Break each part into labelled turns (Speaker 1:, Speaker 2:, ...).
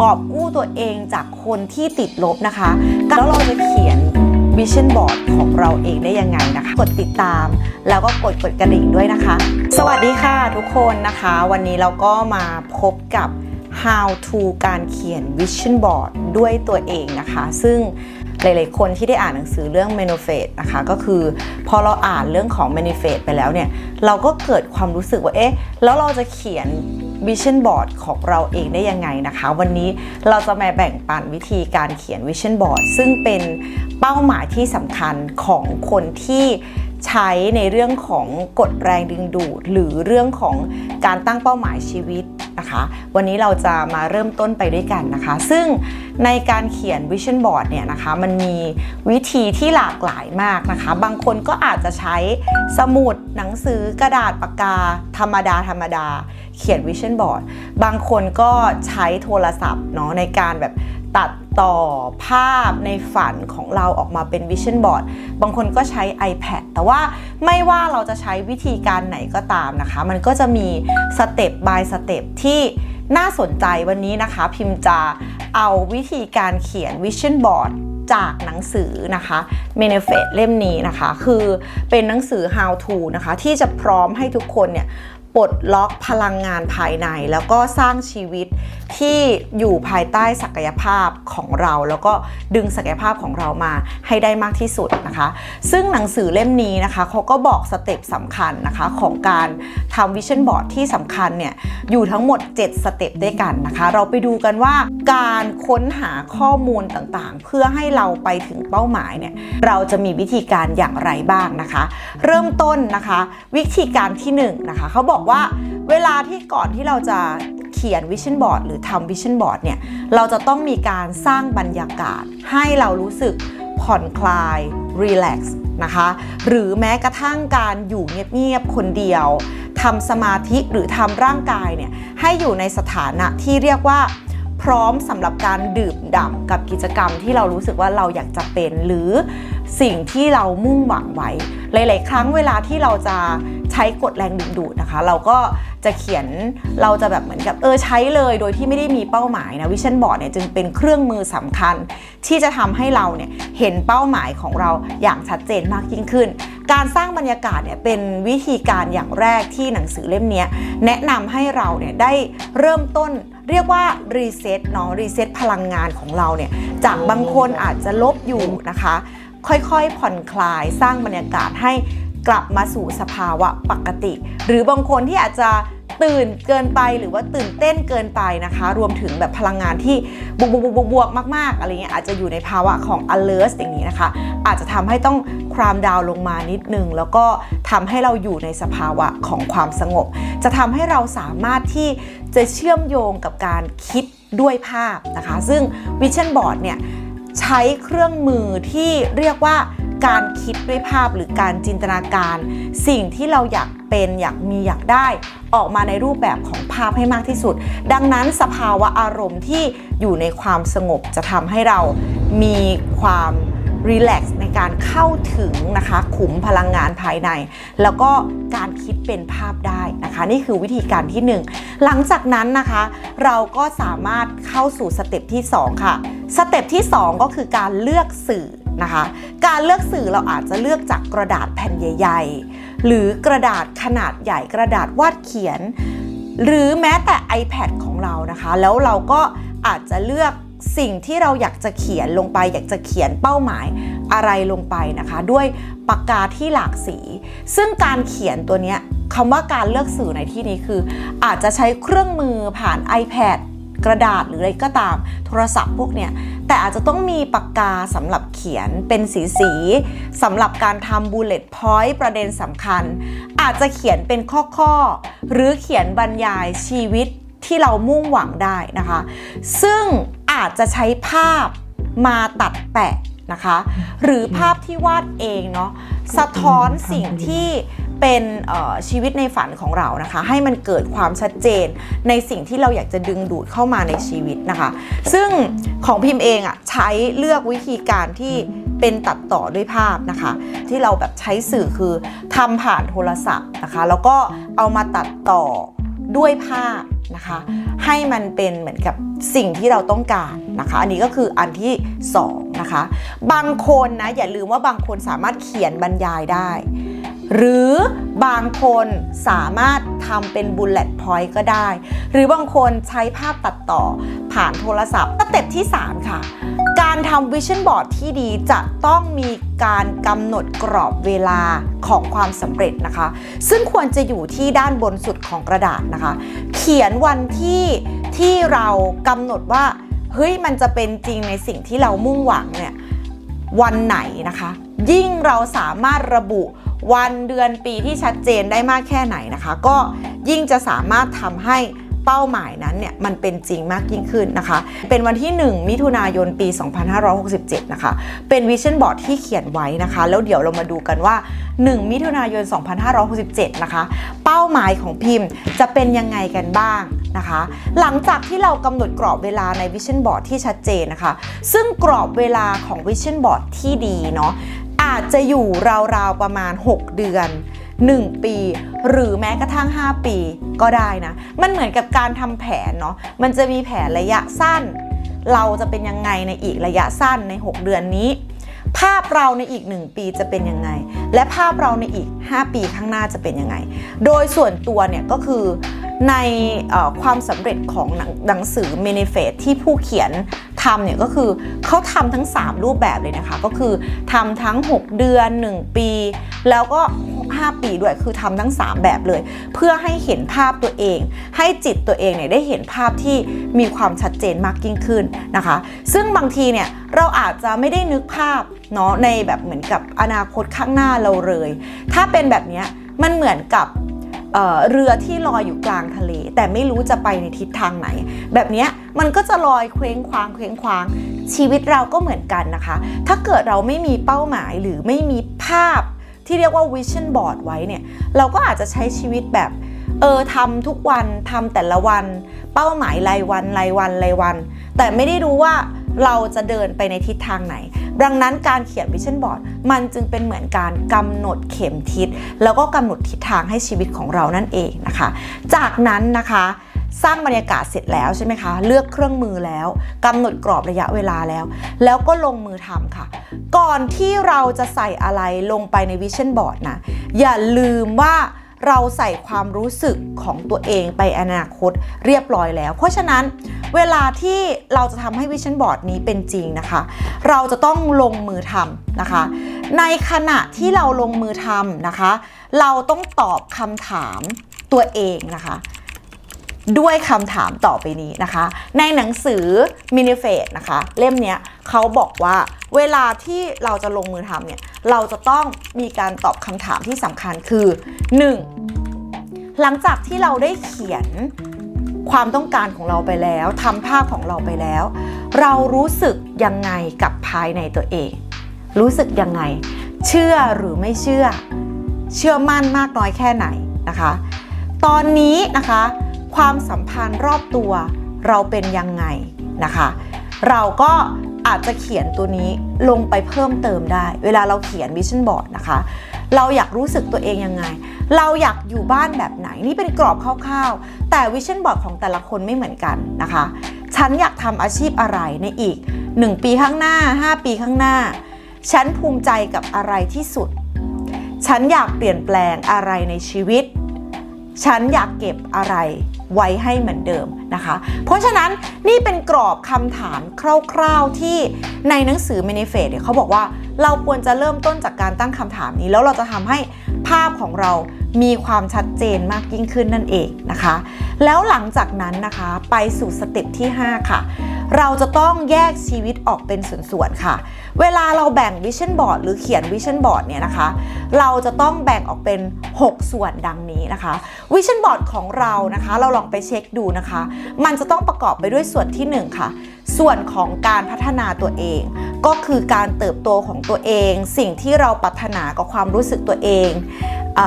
Speaker 1: กอบกู้ตัวเองจากคนที่ติดลบนะคะ แล้วเราจะเขียน Vision Board ของเราเองได้ยังไงนะคะ กดติดตาม แล้วก็กดกดกระดิ่งด้วยนะคะ สวัสดีค่ะทุกคนนะคะ วันนี้เราก็มาพบกับ How to การเขียน Vision Board ด้วยตัวเองนะคะ ซึ่งหลายๆคนที่ได้อ่านหนังสือเรื่อง Manifest นะคะ ก็คือพอเราอ่านเรื่องของ Manifest ไปแล้วเนี่ย เราก็เกิดความรู้สึกว่า เอ๊ะ แล้วเราจะเขียน Vision Board ของเราเองได้ยังไงนะคะ วันนี้เราจะมาแบ่งปันวิธีการเขียน Vision Board ซึ่งเป็นเป้าหมายที่สำคัญของคนที่ใช้ในเรื่องของกฎแรงดึงดูด หรือเรื่องของการตั้งเป้าหมายชีวิตนะคะ วันนี้เราจะมาเริ่มต้นไปด้วยกันนะคะ ซึ่งในการเขียน Vision Board เนี่ยนะคะ มันมีวิธีที่หลากหลายมากนะคะ บางคนก็อาจจะใช้สมุดหนังสือกระดาษปากกา ธรรมดาธรรมดา เขียน Vision Board บางคนก็ใช้โทรศัพท์เนาะในการแบบตัดต่อภาพในฝันของเราออกมาเป็น Vision Board บางคนก็ใช้ iPad แต่ว่าไม่ว่าเราจะใช้วิธีการไหนก็ตามนะคะ มันก็จะมีสเต็ป by สเต็ปที่น่าสนใจวันนี้นะคะ พิมพ์จะเอาวิธีการเขียน Vision Board จากหนังสือนะคะ Manifest เล่มนี้นะคะ คือเป็นหนังสือ How to นะคะ ที่จะพร้อมให้ทุกคนเนี่ย ปลดล็อกพลังงานภายใน แล้วก็สร้างชีวิตที่อยู่ภายใต้ศักยภาพของเรา แล้วก็ดึงศักยภาพของเรามาให้ได้มากที่สุดนะคะ ซึ่งหนังสือเล่มนี้นะคะเขาก็บอกสเต็ปสำคัญนะคะของการทำวิชั่นบอร์ดที่สำคัญเนี่ยอยู่ทั้งหมด 7 สเต็ปด้วยกันนะคะ เราไปดูกันว่าการค้นหาข้อมูลต่างๆ เพื่อให้เราไปถึงเป้าหมายเนี่ยเราจะมีวิธีการอย่างไรบ้างนะคะ เริ่มต้นนะคะ วิธีการที่1นงนะคะเขาบอกว่าเวลาที่ก่อนที่เราจะ เขียนวิชั่นบอร์ดหรือทำวิชั่นบอร์ดเนี่ยเราจะต้องมีการสร้างบรรยากาศ ให้เรารู้สึกผ่อนคลายรีแลกซ์นะคะหรือแม้กระทั่งการอยู่เงียบๆคนเดียวทำสมาธิหรือทำร่างกายเนี่ยให้อยู่ในสถานะที่เรียกว่าพร้อมสำหรับการดื่มด่ำกับกิจกรรมที่เรารู้สึกว่าเราอยากจะเป็น หรือสิ่งที่เรามุ่งหวังไว้ หลาย ๆ ครั้งเวลาที่เราจะใช้กฎแรงดึงดูดนะคะ เราก็จะเขียนเราจะแบบเหมือนกับเออใช้เลยโดยที่ไม่ได้มีเป้าหมายนะวิชั่นบอร์ดเนี่ยจึงเป็นเครื่องมือสำคัญ ที่จะทำให้เราเนี่ยเห็นเป้าหมายของเราอย่างชัดเจนมากยิ่งขึ้น การสร้างบรรยากาศเนี่ยเป็นวิธีการอย่างแรกที่หนังสือเล่มนี้แนะนำให้เราเนี่ยได้เริ่มต้นเรียกว่ารีเซ็ตเนาะรีเซ็ตพลังงานของเราเนี่ยจากบางคนอาจจะลบอยู่นะคะ ค่อยๆ ผ่อนคลายสร้างบรรยากาศให้กลับมาสู่สภาวะปกติ หรือบางคนที่อาจจะตื่นเกินไปหรือว่าตื่นเต้นเกินไปนะคะ รวมถึงแบบพลังงานที่บวกบวกบวกบวกมากๆอะไรเงี้ยอาจจะอยู่ในภาวะของ alert อย่างนี้นะคะ อาจจะทำให้ต้องครามดาวลงมานิดนึง แล้วก็ทำให้เราอยู่ในสภาวะของความสงบ จะทำให้เราสามารถที่จะเชื่อมโยงกับการคิดด้วยภาพนะคะ ซึ่ง Vision Board เนี่ย ใช้เครื่องมือที่เรียกว่าการคิดด้วยภาพหรือการจินตนาการ สิ่งที่เราอยากเป็นอยากมีอยากได้ ออกมาในรูปแบบของภาพให้มากที่สุด ดังนั้นสภาวะอารมณ์ที่อยู่ในความสงบจะทำให้เรามีความรีแลกซ์ในการเข้าถึงนะคะขุมพลังงานภายใน แล้วก็การคิดเป็นภาพได้นะคะ นี่คือวิธีการที่หนึ่งหลังจากนั้นนะคะ เราก็สามารถเข้าสู่สเต็ปที่ 2 ค่ะ สเต็ปที่ 2 ก็คือการเลือกสื่อนะคะ การเลือกสื่อเราอาจจะเลือกจากกระดาษแผ่นใหญ่ ๆ หรือกระดาษขนาดใหญ่กระดาษวาดเขียน หรือแม้แต่ iPad ของเรานะคะ แล้วเราก็อาจจะเลือกสิ่งที่เราอยากจะเขียนลงไป อยากจะเขียนเป้าหมายอะไรลงไปนะคะ ด้วยปากกาที่หลากสี ซึ่งการเขียนตัวนี้คำว่าการเลือกสื่อในที่นี้คือ อาจจะใช้เครื่องมือผ่าน iPad กระดาษหรืออะไรก็ตาม โทรศัพท์พวกเนี้ยแต่อาจจะต้องมีปากกาสำหรับเขียนเป็นสีสีสำหรับการทำ bullet point ประเด็นสำคัญ อาจจะเขียนเป็นข้อๆ หรือเขียนบรรยายชีวิตที่เรามุ่งหวังได้นะคะ ซึ่งอาจจะใช้ภาพมาตัดแปะนะคะ หรือภาพที่วาดเองเนาะสะท้อนสิ่งที่ เป็นชีวิตในฝันของเรานะคะ ให้มันเกิดความชัดเจนในสิ่งที่เราอยากจะดึงดูดเข้ามาในชีวิตนะคะ ซึ่งของพิมพ์เองอะ่ะใช้เลือกวิธีการที่เป็นตัดต่อด้วยภาพนะคะ ที่เราแบบใช้สื่อคือทำผ่านโทรศัพท์นะคะ แล้วก็เอามาตัดต่อด้วยภาพนะคะ ให้มันเป็นเหมือนกับสิ่งที่เราต้องการนะคะ อันนี้ก็คืออันที่สองนะคะ บางคนนะอย่าลืมว่าบางคนสามารถเขียนบรรยายได้ หรือบางคนสามารถทำเป็น bullet point ก็ได้ หรือบางคนใช้ภาพตัดต่อผ่านโทรศัพท์สเต็ปที่ 3 ค่ะ การทำ vision board ที่ดีจะต้องมีการกำหนดกรอบเวลาของความสำเร็จนะคะ ซึ่งควรจะอยู่ที่ด้านบนสุดของกระดาษนะคะ เขียนวันที่ที่เรากำหนดว่าเฮ้ยมันจะเป็นจริงในสิ่งที่เรามุ่งหวังเนี่ยวันไหนนะคะ ยิ่งเราสามารถระบุ วันเดือนปีที่ชัดเจนได้มากแค่ไหนนะคะ ก็ยิ่งจะสามารถทำให้เป้าหมายนั้นเนี่ยมันเป็นจริงมากยิ่งขึ้นนะคะ เป็นวันที่ 1 มิถุนายนปี 2567 นะคะ เป็นวิชั่นบอร์ดที่เขียนไว้นะคะ แล้วเดี๋ยวเรามาดูกันว่า 1 มิถุนายน 2567 นะคะ เป้าหมายของพิมพ์จะเป็นยังไงกันบ้างนะคะ หลังจากที่เรากำหนดกรอบเวลาในวิชั่นบอร์ดที่ชัดเจนนะคะ ซึ่งกรอบเวลาของวิชั่นบอร์ดที่ดีเนาะ อาจจะอยู่ราวๆประมาณ 6 เดือน 1 ปี หรือแม้กระทั่ง 5 ปีก็ได้นะ มันเหมือนกับการทำแผนเนาะมันจะมีแผนระยะสั้น เราจะเป็นยังไงในอีกระยะสั้นใน 6 เดือนนี้ ภาพเราในอีก 1 ปีจะเป็นยังไง และภาพเราในอีก 5 ปีข้างหน้าจะเป็นยังไง โดยส่วนตัวเนี่ยก็คือในอความสำเร็จของหนังหนังสือ m a n i f e s t ที่ผู้เขียนทำเนี่ยก็คือเขาทำทั้ง 3 รูปแบบเลยนะคะ ก็คือทำทั้ง 6 เดือน 1 ปี แล้วก็ 5 ปีด้วยคือทำทั้ง 3 แบบเลย เพื่อให้เห็นภาพตัวเอง ให้จิตตัวเองเนี่ยได้เห็นภาพที่มีความชัดเจนมากยิ่งขึ้นนะคะ ซึ่งบางทีเนี่ยเราอาจจะไม่ได้นึกภาพเนาะในแบบเหมือนกับอนาคตข้างหน้าเราเลย ถ้าเป็นแบบนี้มันเหมือนกับ เรือที่ลอยอยู่กลางทะเล แต่ไม่รู้จะไปในทิศทางไหน แบบนี้มันก็จะลอยเคว้งคว้างเคว้งคว้างชีวิตเราก็เหมือนกันนะคะ ถ้าเกิดเราไม่มีเป้าหมายหรือไม่มีภาพที่เรียกว่า vision board ไว้เนี่ย เราก็อาจจะใช้ชีวิตแบบ เออทำทุกวันทำแต่ละวัน เป้าหมายรายวันรายวันรายวัน แต่ไม่ได้รู้ว่าเราจะเดินไปในทิศทางไหน ดังนั้นการเขียน vision board มันจึงเป็นเหมือนการกำหนดเข็มทิศ แล้วก็กำหนดทิศทางให้ชีวิตของเรานั่นเองนะคะ จากนั้นนะคะสร้างบรรยากาศเสร็จแล้วใช่ไหมคะ เลือกเครื่องมือแล้วกำหนดกรอบระยะเวลาแล้ว แล้วก็ลงมือทำค่ะ ก่อนที่เราจะใส่อะไรลงไปในวิชั่นบอร์ดนะ อย่าลืมว่า เราใส่ความรู้สึกของตัวเองไปอนาคตเรียบร้อยแล้ว เพราะฉะนั้นเวลาที่เราจะทำให้วิชั่นบอร์ดนี้เป็นจริงนะคะ เราจะต้องลงมือทำนะคะ ในขณะที่เราลงมือทำนะคะ เราต้องตอบคำถามตัวเองนะคะ ด้วยคำถามต่อไปนี้นะคะ ในหนังสือมินิเฟสนะคะ เล่มนี้เขาบอกว่าเวลาที่เราจะลงมือทำเนี่ย เราจะต้องมีการตอบคำถามที่สำคัญคือ 1. หลังจากที่เราได้เขียนความต้องการของเราไปแล้วทำภาพของเราไปแล้ว เรารู้สึกยังไงกับภายในตัวเอง รู้สึกยังไง เชื่อหรือไม่เชื่อ เชื่อมั่นมากน้อยแค่ไหนนะคะ ตอนนี้นะคะ ความสัมพันธ์รอบตัวเราเป็นยังไงนะคะ เราก็อาจจะเขียนตัวนี้ลงไปเพิ่มเติมได้ เวลาเราเขียนวิชั่นบอร์ดนะคะ เราอยากรู้สึกตัวเองยังไง เราอยากอยู่บ้านแบบไหนนี่เป็นกรอบคร่าวๆ แต่วิชั่นบอร์ดของแต่ละคนไม่เหมือนกันนะคะ ฉันอยากทำอาชีพอะไรในอีก 1 ปีข้างหน้า 5 ปีข้างหน้า ฉันภูมิใจกับอะไรที่สุด ฉันอยากเปลี่ยนแปลงอะไรในชีวิต ฉันอยากเก็บอะไร ไว้ให้เหมือนเดิมนะคะ เพราะฉะนั้นนี่เป็นกรอบคำถามคร่าวๆที่ในหนังสือ Manifest เนี่ยเขาบอกว่าเราควรจะเริ่มต้นจากการตั้งคำถามนี้ แล้วเราจะทำให้ภาพของเรา มีความชัดเจนมากยิ่งขึ้นนั่นเองนะคะ แล้วหลังจากนั้นนะคะไปสู่สเต็ปที่ 5 ค่ะ เราจะต้องแยกชีวิตออกเป็นส่วนๆค่ะ เวลาเราแบ่งวิชั่นบอร์ดหรือเขียนวิชั่นบอร์ดเนี่ยนะคะ เราจะต้องแบ่งออกเป็น 6 ส่วนดังนี้นะคะวิชั่นบอร์ดของเรานะคะ เราลองไปเช็คดูนะคะ มันจะต้องประกอบไปด้วยส่วนที่ 1 ค่ะส่วนของการพัฒนาตัวเอง ก็คือการเติบโตของตัวเอง สิ่งที่เราปรารถนากับความรู้สึกตัวเองอ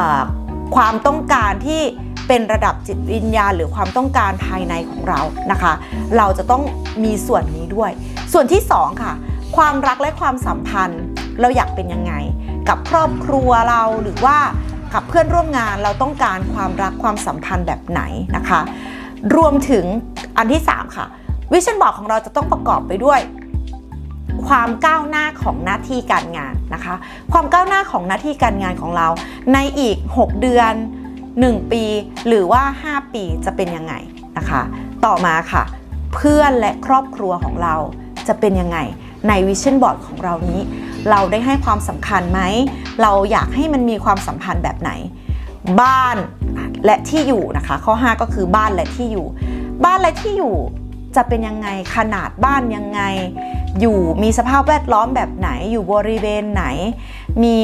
Speaker 1: ความต้องการที่เป็นระดับจิตวิญญาณ หรือความต้องการภายในของเรานะคะ เราจะต้องมีส่วนนี้ด้วย ส่วนที่ 2 ค่ะ ความรักและความสัมพันธ์ เราอยากเป็นยังไง กับครอบครัวเราหรือว่ากับเพื่อนร่วมงานเราต้องการความรักความสัมพันธ์แบบไหนนะคะ รวมถึงอันที่ 3 ค่ะวิชั่นบอร์ดของเราจะต้องประกอบไปด้วย ความก้าวหน้าของหน้าที่การงานนะคะ ความก้าวหน้าของหน้าที่การงานของเรา ในอีก 6 เดือน 1 ปี หรือว่า 5 ปีจะเป็นยังไงนะคะ ต่อมาค่ะ เพื่อนและครอบครัวของเราจะเป็นยังไงในวิชั่นบอร์ดของเรานี้ เราได้ให้ความสำคัญไหม เราอยากให้มันมีความสัมพันธ์แบบไหน บ้านและที่อยู่นะคะ ข้อ 5 ก็คือบ้านและที่อยู่ บ้านและที่อยู่จะเป็นยังไงขนาดบ้านยังไง อยู่มีสภาพแวดล้อมแบบไหนอยู่บริเวณไหน มี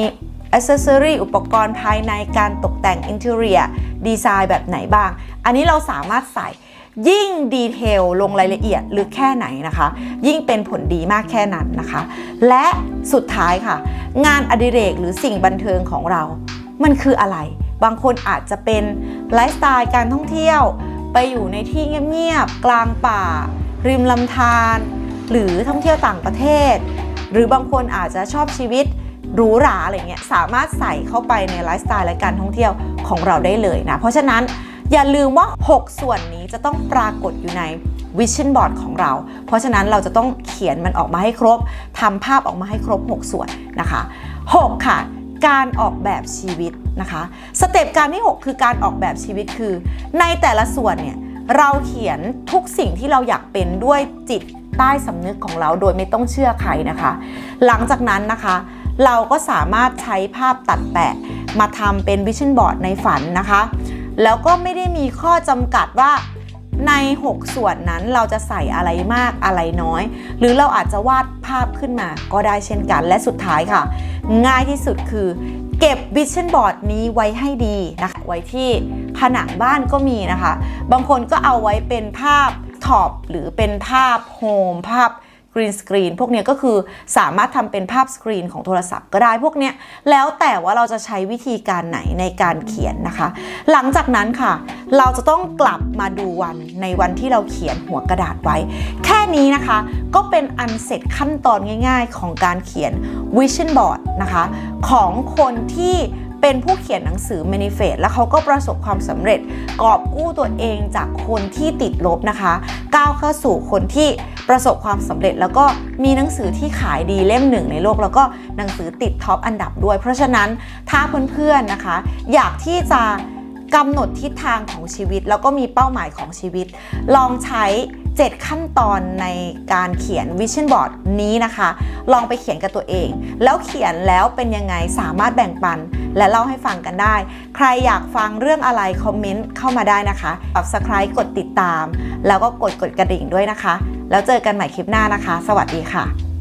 Speaker 1: อ c เซ s ซอรีอุปกรณ์ภายในการตกแต่งอินเท r รียดีไซน์แบบไหนบ้าง อันนี้เราสามารถใส่ยิ่งดีเทลลงรายละเอียดลึกแค่ไหนนะคะ ยิ่งเป็นผลดีมากแค่นั้นนะคะ และสุดท้ายค่ะ งานอดิเรกหรือสิ่งบันเทิงของเรา มันคืออะไร บางคนอาจจะเป็นไลฟ์สไตล์การท่องเที่ยว ไปอยู่ในที่เงียบๆกลางป่า ริมลำธาร หรือท่องเที่ยวต่างประเทศ หรือบางคนอาจจะชอบชีวิตหรูหราอะไรเงี้ยสามารถใส่เข้าไปในไลฟ์สไตล์และการท่องเที่ยวของเราได้เลยนะ เพราะฉะนั้นอย่าลืมว่า 6 ส่วนนี้จะต้องปรากฏอยู่ใน Vision Board ของเรา เพราะฉะนั้นเราจะต้องเขียนมันออกมาให้ครบทำภาพออกมาให้ครบ 6 ส่วนนะคะ 6 ค่ะ การออกแบบชีวิตนะคะสเต็ปการที่ 6 คือการออกแบบชีวิตคือ ในแต่ละส่วนเนี่ยเราเขียนทุกสิ่งที่เราอยากเป็นด้วยจิต ใต้สำนึกของเราโดยไม่ต้องเชื่อใครนะคะ หลังจากนั้นนะคะ เราก็สามารถใช้ภาพตัดแปะ มาทำเป็นวิชั่นบอร์ดในฝันนะคะ แล้วก็ไม่ได้มีข้อจำกัดว่าใน 6 ส่วนนั้นเราจะใส่อะไรมากอะไรน้อย หรือเราอาจจะวาดภาพขึ้นมาก็ได้เช่นกันและสุดท้ายค่ะ ง่ายที่สุดคือ เก็บวิชั่นบอร์ดนี้ไว้ให้ดีนะคะไว้ที่ผนังบ้านก็มีนะคะ บางคนก็เอาไว้เป็นภาพ ท็อปหรือเป็นภาพโฮมภาพกรีนสกรีนพวกนี้ก็คือสามารถทำเป็นภาพสกรีนของโทรศัพท์ก็ได้พวกนี้แล้วแต่ว่าเราจะใช้วิธีการไหนในการเขียนนะคะ หลังจากนั้นค่ะ เราจะต้องกลับมาดูวันในวันที่เราเขียนหัวกระดาษไว้ แค่นี้นะคะ ก็เป็นอันเสร็จขั้นตอนง่าย ๆ ของการเขียน Vision Board นะคะ ของคนที่ เป็นผู้เขียนหนังสือ Manifest แล้วเขาก็ประสบความสำเร็จกอบกู้ตัวเองจากคนที่ติดลบนะคะ ก้าวเข้าสู่คนที่ประสบความสำเร็จ แล้วก็มีหนังสือที่ขายดีเล่มหนึ่งในโลก แล้วก็หนังสือติดท็อปอันดับด้วย เพราะฉะนั้นถ้าเพื่อนๆนะคะ อยากที่จะ กำหนดทิศทางของชีวิต แล้วก็มีเป้าหมายของชีวิต ลองใช้ 7 ขั้นตอนในการเขียน Vision Board นี้นะคะ ลองไปเขียนกับตัวเอง แล้วเขียนแล้วเป็นยังไงสามารถแบ่งปัน และเล่าให้ฟังกันได้ ใครอยากฟังเรื่องอะไร คอมเมนต์เข้ามาได้นะคะ subscribe กดติดตาม แล้วก็กดกดกระดิ่งด้วยนะคะ แล้วเจอกันใหม่คลิปหน้านะคะ สวัสดีค่ะ